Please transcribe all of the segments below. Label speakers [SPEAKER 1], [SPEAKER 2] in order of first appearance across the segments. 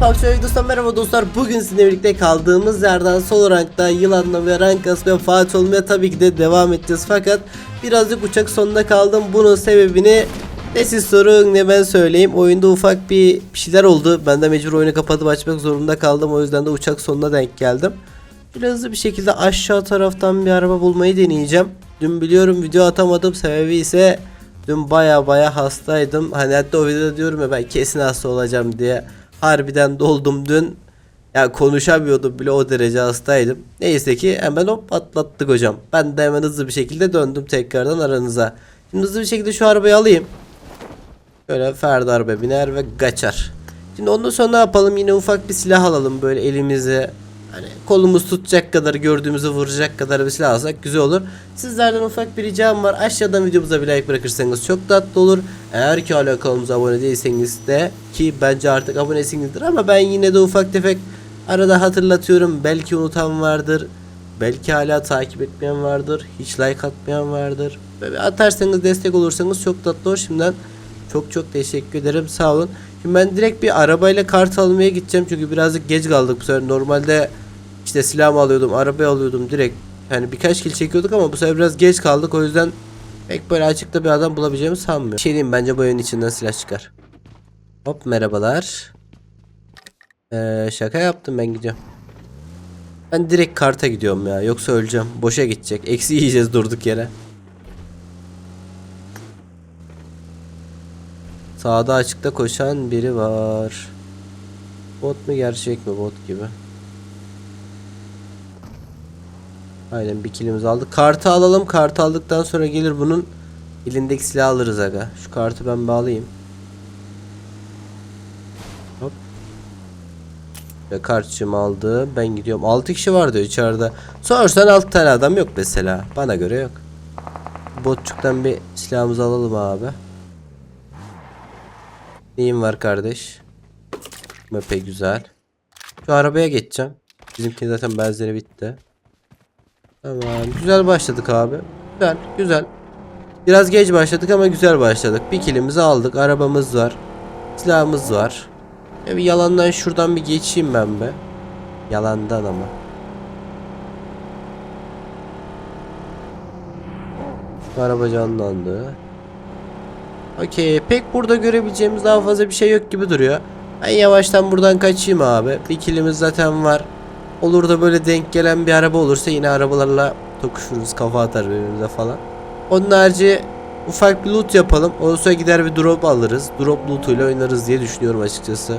[SPEAKER 1] PUBG videosundan merhaba dostlar. Bugün sizinle birlikte kaldığımız yerden sol rankta yılanla ve rank kasmaya Fatih olmaya tabii ki de devam edeceğiz. Fakat birazcık uçak sonunda kaldım. Bunun sebebini ne siz sorun ne ben söyleyeyim. Oyunda ufak bir şeyler oldu. Ben de mecbur oyunu kapatıp açmak zorunda kaldım. O yüzden de uçak sonuna denk geldim. Biraz hızlı bir şekilde aşağı taraftan bir araba bulmayı deneyeceğim. Dün biliyorum video atamadım. Sebebi ise dün baya baya hastaydım. Hani hatta o videoda diyorum ya ben kesin hasta olacağım diye. Harbiden doldum dün. Ya konuşamıyordum bile o derece hastaydım. Neyse ki hemen hop atlattık hocam. Ben de hemen hızlı bir şekilde döndüm tekrardan aranıza. Şimdi hızlı bir şekilde şu arabayı alayım. Böyle Ferdi araba biner ve kaçar. Şimdi ondan sonra ne yapalım? Yine ufak bir silah alalım böyle elimize. Hani kolumuz tutacak kadar gördüğümüzü vuracak kadar bir silah alsak güzel olur. Sizlerden ufak bir ricam var. Aşağıdan videomuza bir like bırakırsanız çok tatlı olur. Eğer ki hala kanalımıza abone değilseniz de ki bence artık abonesinizdir ama ben yine de ufak tefek arada hatırlatıyorum. Belki unutan vardır. Belki hala takip etmeyen vardır. Hiç like atmayan vardır. Böyle atarsanız destek olursanız çok tatlı olur. Şimdiden çok çok teşekkür ederim. Sağ olun. Şimdi ben direkt bir arabayla kart almaya gideceğim. Çünkü birazcık geç kaldık bu sefer. Normalde işte silahımı alıyordum, arabayı alıyordum direkt. Yani birkaç kill çekiyorduk ama bu sefer biraz geç kaldık. O yüzden pek böyle açıkta bir adam bulabileceğimi sanmıyorum. Bir şey diyeyim bence bu oyunun içinden silah çıkar. Hop merhabalar. Ee, şaka yaptım ben gidiyorum. Ben direkt karta gidiyorum ya. Yoksa öleceğim. Boşa gidecek. Eksi yiyeceğiz durduk yere. Sağda açıkta koşan biri var. Bot mu gerçek mi bot gibi. Aynen bir kilimizi aldık. Kartı alalım. Kartı aldıktan sonra gelir bunun elindeki silahı alırız aga. Şu kartı ben bağlayayım. Hop. Ve kartçığımı aldı. Ben gidiyorum. 6 kişi vardı içeride. Sorsan 6 tane adam yok mesela. Bana göre yok. Botçuktan bir silahımızı alalım abi. Neyim var kardeş? Mepe güzel. Şu arabaya geçeceğim. Bizimki zaten benzeri bitti. Tamam. Güzel başladık abi. Güzel. Güzel. Biraz geç başladık ama güzel başladık. Bir kilimizi aldık. Arabamız var. Silahımız var. Ya bir yalandan şuradan bir geçeyim ben be. Yalandan ama. Araba canlandı. Okey. Pek burada görebileceğimiz daha fazla bir şey yok gibi duruyor. Ben yavaştan buradan kaçayım abi. Bir kilimiz zaten var. Olur da böyle denk gelen bir araba olursa yine arabalarla tokuşuruz. Kafa atar birbirimize falan. Onun harici ufak bir loot yapalım. Sonra gider bir drop alırız. Drop lootuyla oynarız diye düşünüyorum açıkçası.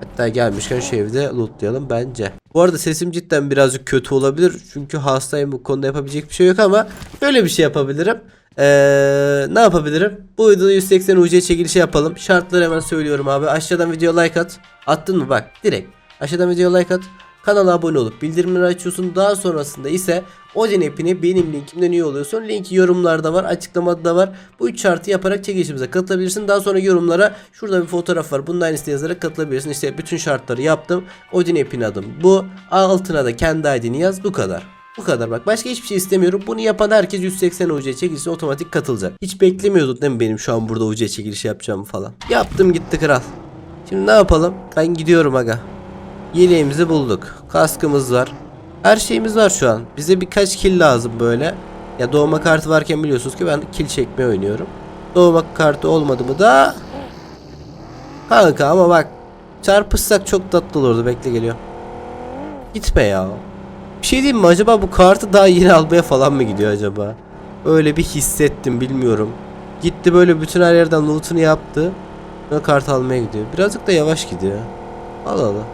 [SPEAKER 1] Hatta gelmişken şu evde lootlayalım bence. Bu arada sesim cidden birazcık kötü olabilir. Çünkü hastayım bu konuda yapabilecek bir şey yok ama böyle bir şey yapabilirim. Ee, ne yapabilirim? Bu videoda 180 UC çekilişi yapalım. Şartları hemen söylüyorum abi. Aşağıdan video like at. Attın mı? Bak direkt. Aşağıdan video like at. Kanala abone olup bildirimleri açıyorsun. Daha sonrasında ise Odin app'ine benim linkimden üye oluyorsun. Linki yorumlarda var, açıklamada da var. Bu üç şartı yaparak çekilişimize katılabilirsin. Daha sonra yorumlara şurada bir fotoğraf var. Bunun aynısını yazarak katılabilirsin. İşte bütün şartları yaptım. Odin app'in adım bu. Altına da kendi ID'ni yaz. Bu kadar. Bu kadar bak. Başka hiçbir şey istemiyorum. Bunu yapan herkes 180 UC çekilişine otomatik katılacak. Hiç beklemiyordun değil mi benim şu an burada UC çekilişi yapacağımı falan. Yaptım gitti kral. Şimdi ne yapalım? Ben gidiyorum aga. Yeleğimizi bulduk. Kaskımız var. Her şeyimiz var şu an. Bize birkaç kill lazım böyle. Ya doğma kartı varken biliyorsunuz ki ben kill çekmeyi oynuyorum. Doğma kartı olmadı mı da Kanka ama bak çarpışsak çok tatlı olurdu. Bekle geliyor. Gitme ya. Bir şey diyeyim mi acaba bu kartı daha yeni almaya falan mı gidiyor acaba? Öyle bir hissettim bilmiyorum. Gitti böyle bütün her yerden loot'unu yaptı. Kart almaya gidiyor. Birazcık da yavaş gidiyor. Allah Allah.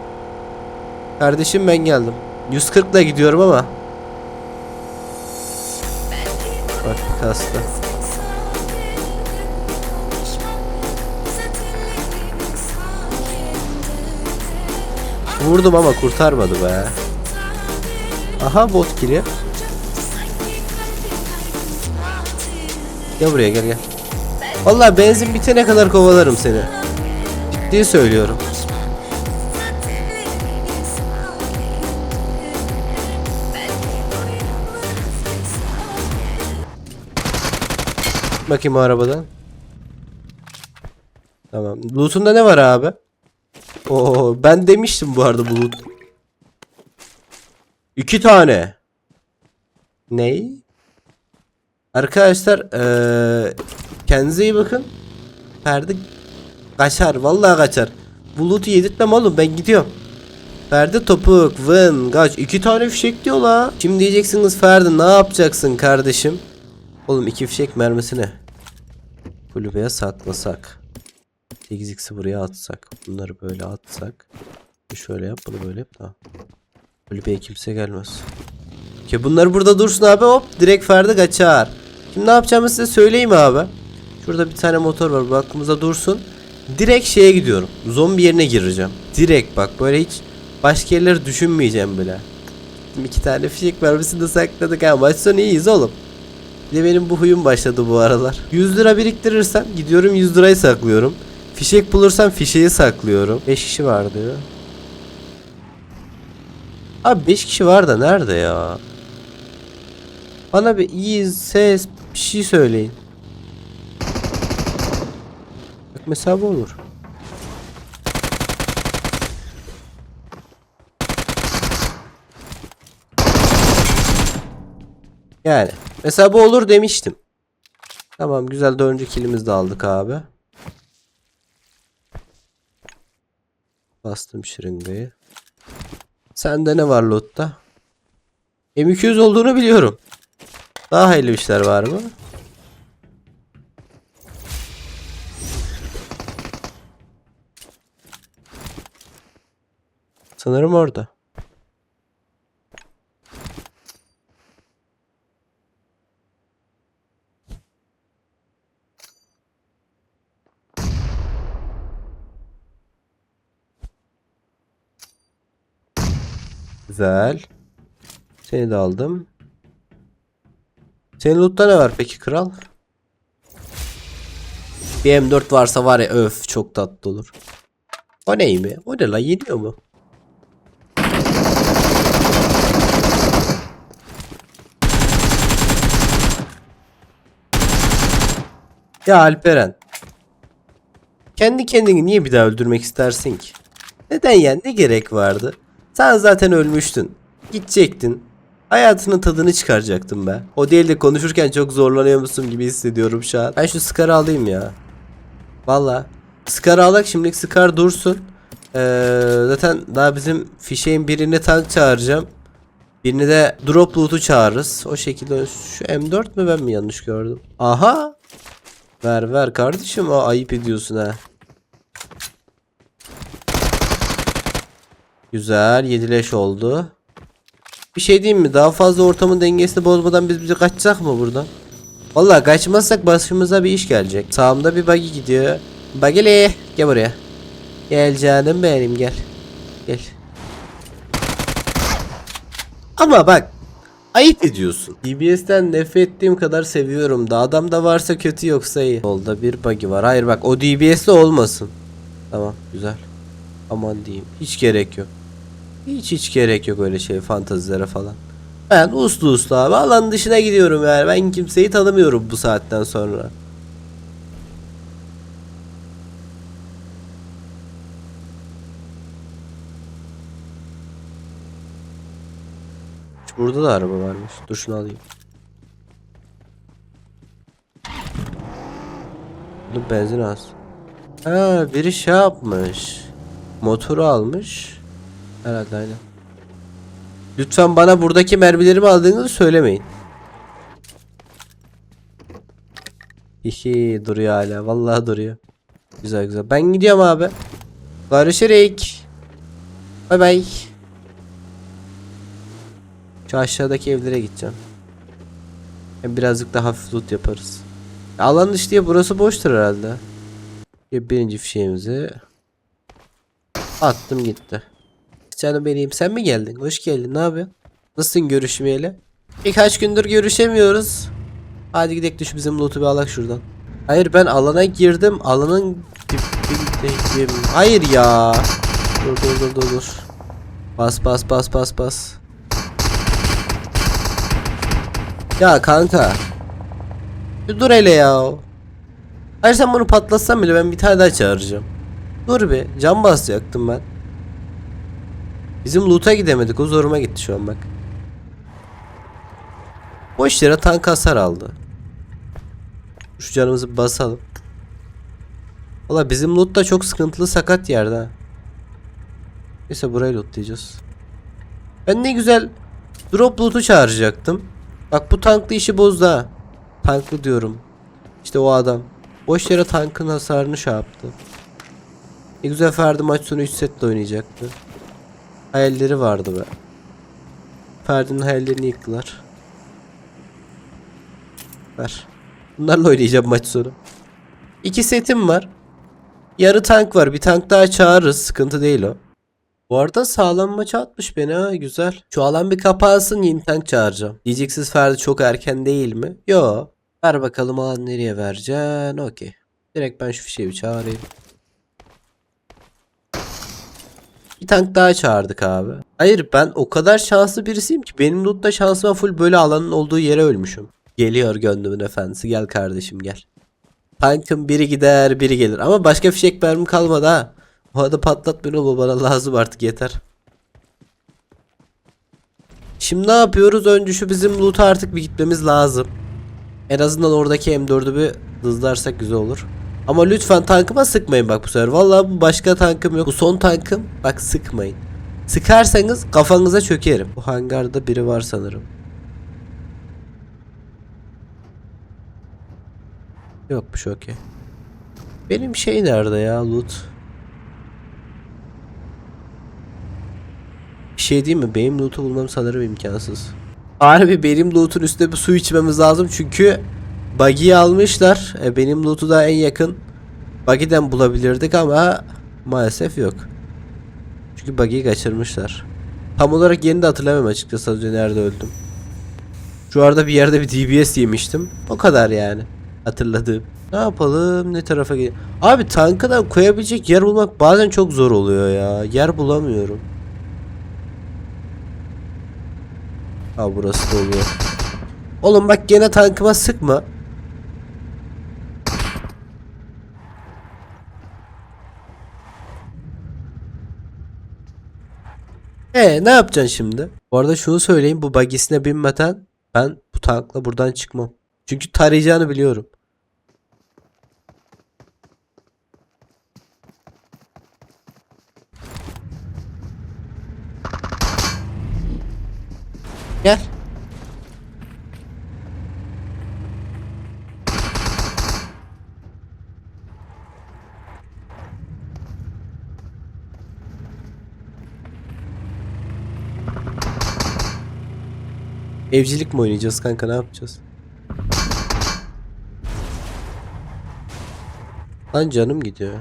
[SPEAKER 1] Kardeşim ben geldim. 140 ile gidiyorum ama. Bak kastı. Vurdum ama kurtarmadı be. Aha bot kili. Gel buraya gel gel. Vallahi benzin bitene kadar kovalarım seni. Ciddi söylüyorum. Bakayım o arabadan. Tamam. Loot'unda ne var abi? Oo ben demiştim bu arada bulut. İki tane. Ney? Arkadaşlar eee kendinize iyi bakın. Ferdi kaçar vallahi kaçar. Bulutu yedirtmem oğlum ben gidiyorum. Ferdi topuk, vın, kaç. iki tane fişek diyor la. Şimdi diyeceksiniz Ferdi ne yapacaksın kardeşim? Oğlum iki fişek mermisini. Kulübeye saklasak. 8x'i buraya atsak. Bunları böyle atsak. Şöyle yap bunu böyle yap da. Kulübeye kimse gelmez. Ki bunlar burada dursun abi hop direkt Ferdi kaçar. Şimdi ne yapacağımı size söyleyeyim abi. Şurada bir tane motor var bu aklımıza dursun. Direkt şeye gidiyorum. Zombi yerine gireceğim. Direkt bak böyle hiç başka yerleri düşünmeyeceğim bile. Şimdi iki tane fişek mermisini de sakladık ha. Maç sonu iyiyiz oğlum. De benim bu huyum başladı bu aralar. 100 lira biriktirirsem gidiyorum 100 lirayı saklıyorum. Fişek bulursam fişeği saklıyorum. 5 kişi var diyor. Abi 5 kişi var da nerede ya? Bana bir iyi ses bir şey söyleyin. Bak mesela bu olur. Yani mesela bu olur demiştim. Tamam güzel dördüncü kilimizi de aldık abi. Bastım şırıngayı. Sende ne var lotta? M200 olduğunu biliyorum. Daha hayırlı işler var mı? Sanırım orada. Güzel. Seni de aldım. Senin lootta ne var peki kral? Bir M4 varsa var ya öf çok tatlı olur. O ney mi? O ne lan yeniyor mu? Ya Alperen. Kendi kendini niye bir daha öldürmek istersin ki? Neden yani ne gerek vardı? Sen zaten ölmüştün. Gidecektin. Hayatının tadını çıkaracaktım be. O değil de konuşurken çok zorlanıyormuşsun gibi hissediyorum şu an. Ben şu Scar'ı alayım ya. Valla. Scar'ı alak şimdilik Scar dursun. Ee, zaten daha bizim fişeğin birini tank çağıracağım. Birini de drop loot'u çağırırız. O şekilde şu M4 mü ben mi yanlış gördüm? Aha. Ver ver kardeşim o ayıp ediyorsun ha. Güzel 7 leş oldu. Bir şey diyeyim mi? Daha fazla ortamın dengesini bozmadan biz bize kaçacak mı buradan? Vallahi kaçmazsak başımıza bir iş gelecek. Sağımda bir buggy gidiyor. Buggy'li gel buraya. Gel canım benim gel. Gel. Ama bak ayıp ediyorsun. DBS'ten nefret ettiğim kadar seviyorum da adam da varsa kötü yoksa iyi. Solda bir buggy var. Hayır bak o DBS'de olmasın. Tamam güzel. Aman diyeyim. Hiç gerek yok. Hiç hiç gerek yok öyle şey fantazilere falan. Ben uslu uslu abi alan dışına gidiyorum yani. Ben kimseyi tanımıyorum bu saatten sonra. Burada da araba varmış. Dur şunu alayım. Dur benzin az. Ha biri şey yapmış. Motoru almış. Herhalde aynen. Lütfen bana buradaki mermilerimi aldığınızı söylemeyin. Hihi duruyor hala. Vallahi duruyor. Güzel güzel. Ben gidiyorum abi. Görüşürüz. Bay bay. Şu aşağıdaki evlere gideceğim. Birazcık daha hafif loot yaparız. Alan dışı burası boştur herhalde. Birinci fişeğimizi attım gitti. Canım benim sen mi geldin? Hoş geldin. Ne yapıyorsun? Nasılsın görüşmeyeli? Birkaç gündür görüşemiyoruz. Hadi gidelim düş bizim loot'u bir alak şuradan. Hayır ben alana girdim. Alanın dibindeyim. Hayır ya. Dur dur dur dur dur. Bas bas bas bas bas. Ya kanka. Bir dur hele ya. Hayır sen bunu patlatsan bile ben bir tane daha çağıracağım. Dur bir cam basacaktım ben. Bizim loot'a gidemedik o zoruma gitti şu an bak. Boş yere tank hasar aldı. Şu canımızı basalım. Valla bizim loot da çok sıkıntılı sakat yerde ha. Neyse burayı lootlayacağız. Ben ne güzel drop loot'u çağıracaktım. Bak bu tanklı işi bozdu ha. Tanklı diyorum. İşte o adam. Boş yere tankın hasarını şey yaptı. Ne güzel Ferdi maç sonu 3 setle oynayacaktı. Hayalleri vardı be. Ferdi'nin hayallerini yıktılar. Ver. Bunlarla oynayacağım maç sonu. İki setim var. Yarı tank var. Bir tank daha çağırırız. Sıkıntı değil o. Bu arada sağlam maç atmış beni ha güzel. Şu alan bir kapansın yeni tank çağıracağım. Diyeceksiniz Ferdi çok erken değil mi? Yo. Ver bakalım alan nereye vereceksin. Okey. Direkt ben şu fişeği bir çağırayım. Bir tank daha çağırdık abi. Hayır ben o kadar şanslı birisiyim ki benim lootta şansıma full böyle alanın olduğu yere ölmüşüm. Geliyor gönlümün efendisi gel kardeşim gel. Tankın biri gider biri gelir ama başka fişek mermi kalmadı ha. O arada patlat beni bu bana lazım artık yeter. Şimdi ne yapıyoruz? Önce şu bizim loot'a artık bir gitmemiz lazım. En azından oradaki M4'ü bir hızlarsak güzel olur. Ama lütfen tankıma sıkmayın bak bu sefer. Vallahi bu başka tankım yok. Bu son tankım. Bak sıkmayın. Sıkarsanız kafanıza çökerim. Bu hangarda biri var sanırım. Yokmuş okey. Benim şey nerede ya loot? Bir şey değil mi? Benim loot'u bulmam sanırım imkansız. Harbi benim loot'un üstüne bir su içmemiz lazım çünkü Buggy'yi almışlar. E, benim loot'u da en yakın Buggy'den bulabilirdik ama maalesef yok. Çünkü Buggy'yi kaçırmışlar. Tam olarak yerini de hatırlamıyorum açıkçası az önce nerede öldüm. Şu arada bir yerde bir DBS yemiştim. O kadar yani. Hatırladığım. Ne yapalım? Ne tarafa gidelim? Abi tankı da koyabilecek yer bulmak bazen çok zor oluyor ya. Yer bulamıyorum. Ha burası da oluyor. Oğlum bak gene tankıma sıkma. E ne yapacaksın şimdi? Bu arada şunu söyleyeyim bu bagisine binmeden ben bu tankla buradan çıkmam. Çünkü tarayacağını biliyorum. Gel. Evcilik mi oynayacağız kanka ne yapacağız? Lan canım gidiyor.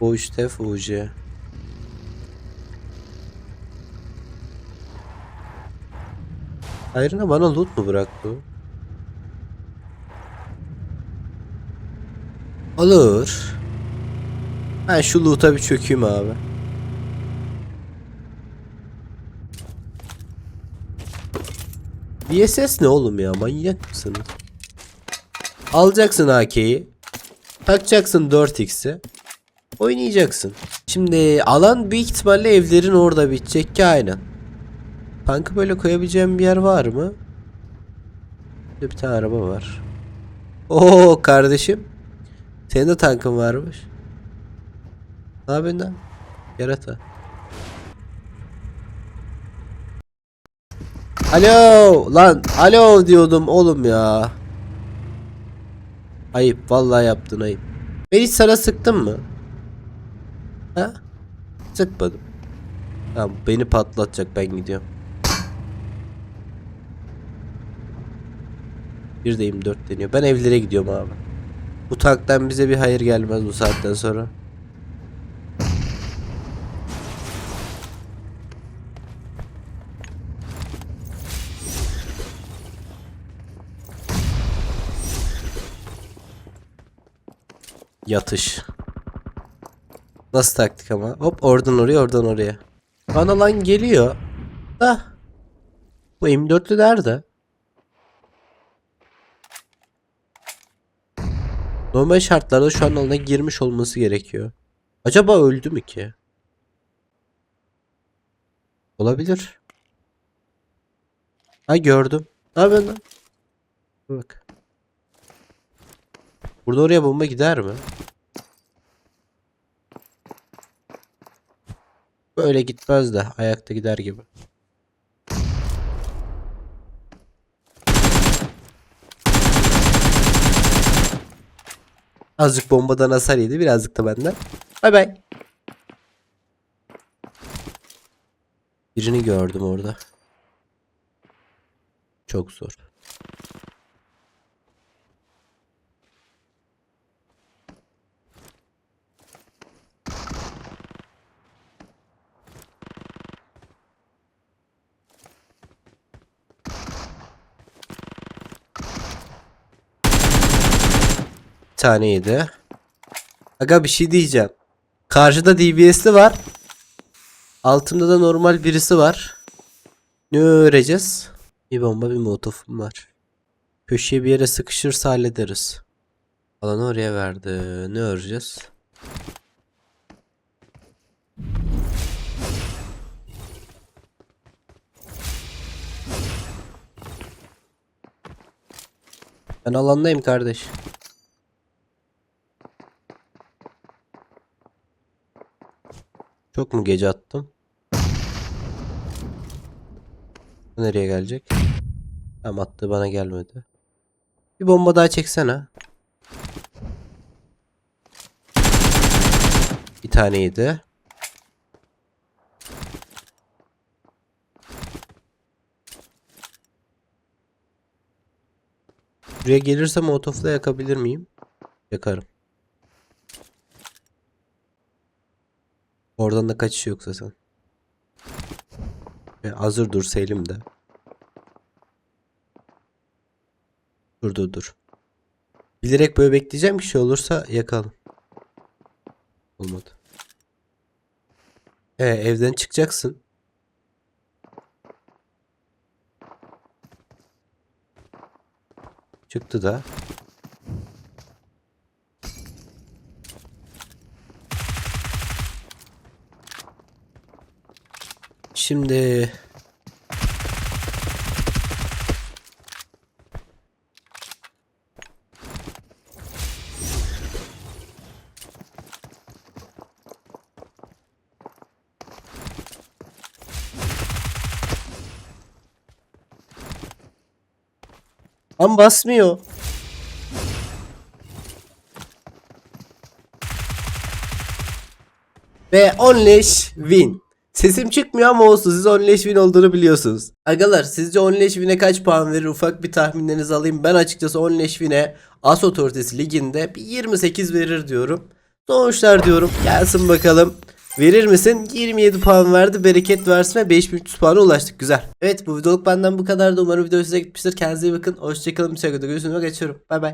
[SPEAKER 1] Bu işte Fuji. Hayrına bana loot mu bıraktı? Olur. Ben şu loot'a bir çökeyim abi. VSS ne oğlum ya manyak mısınız? Alacaksın AK'yi. Takacaksın 4x'i. Oynayacaksın. Şimdi alan büyük ihtimalle evlerin orada bitecek ki aynen. Tankı böyle koyabileceğim bir yer var mı? Burada bir tane araba var. Oo kardeşim. Senin de tankın varmış. Ne yapıyorsun lan? Yarata. Alo lan alo diyordum oğlum ya. Ayıp vallahi yaptın ayıp. Ben hiç sana sıktım mı? Ha? Sıkmadım. Tamam beni patlatacak ben gidiyorum. Bir de 24 deniyor. Ben evlere gidiyorum abi. Bu tanktan bize bir hayır gelmez bu saatten sonra. Yatış. Nasıl taktik ama? Hop oradan oraya oradan oraya. Bana lan geliyor. Da. Bu M4'lü nerede? Normal şartlarda şu an alana girmiş olması gerekiyor. Acaba öldü mü ki? Olabilir. Ha gördüm. Ne yapıyorsun lan? Bak. Burada oraya bomba gider mi? Böyle gitmez de ayakta gider gibi. Azıcık bombadan hasar yedi birazcık da benden. Bay bay. Birini gördüm orada. Çok zor. Bir taneydi. Aga bir şey diyeceğim. Karşıda DBS'li var. Altımda da normal birisi var. Ne öreceğiz? Bir bomba bir molotofum var. Köşeye bir yere sıkışırsa hallederiz. Alanı oraya verdi. Ne öreceğiz? Ben alandayım kardeş. Çok mu gece attım? Nereye gelecek? Tam attı bana gelmedi. Bir bomba daha çeksene. Bir taneydi. Buraya gelirse molotofla yakabilir miyim? Yakarım. Oradan da kaçış yok zaten. E, hazır dursa elimde. Dur dur dur. Bilerek böyle bekleyeceğim ki şey olursa yakalım. Olmadı. E, evden çıkacaksın. Çıktı da. Şimdi Am basmıyor. Ve onleş win. Sesim çıkmıyor ama olsun siz onleş win olduğunu biliyorsunuz. Agalar sizce onleş win'e kaç puan verir ufak bir tahminlerinizi alayım. Ben açıkçası onleş win'e As Otoritesi liginde bir 28 verir diyorum. Sonuçlar diyorum gelsin bakalım. Verir misin? 27 puan verdi. Bereket versin ve 5300 puana ulaştık. Güzel. Evet bu videoluk benden bu kadar da umarım video size gitmiştir. Kendinize iyi bakın. Hoşçakalın. Bir sonraki videoda görüşürüz. Geçiyorum. Bay bay.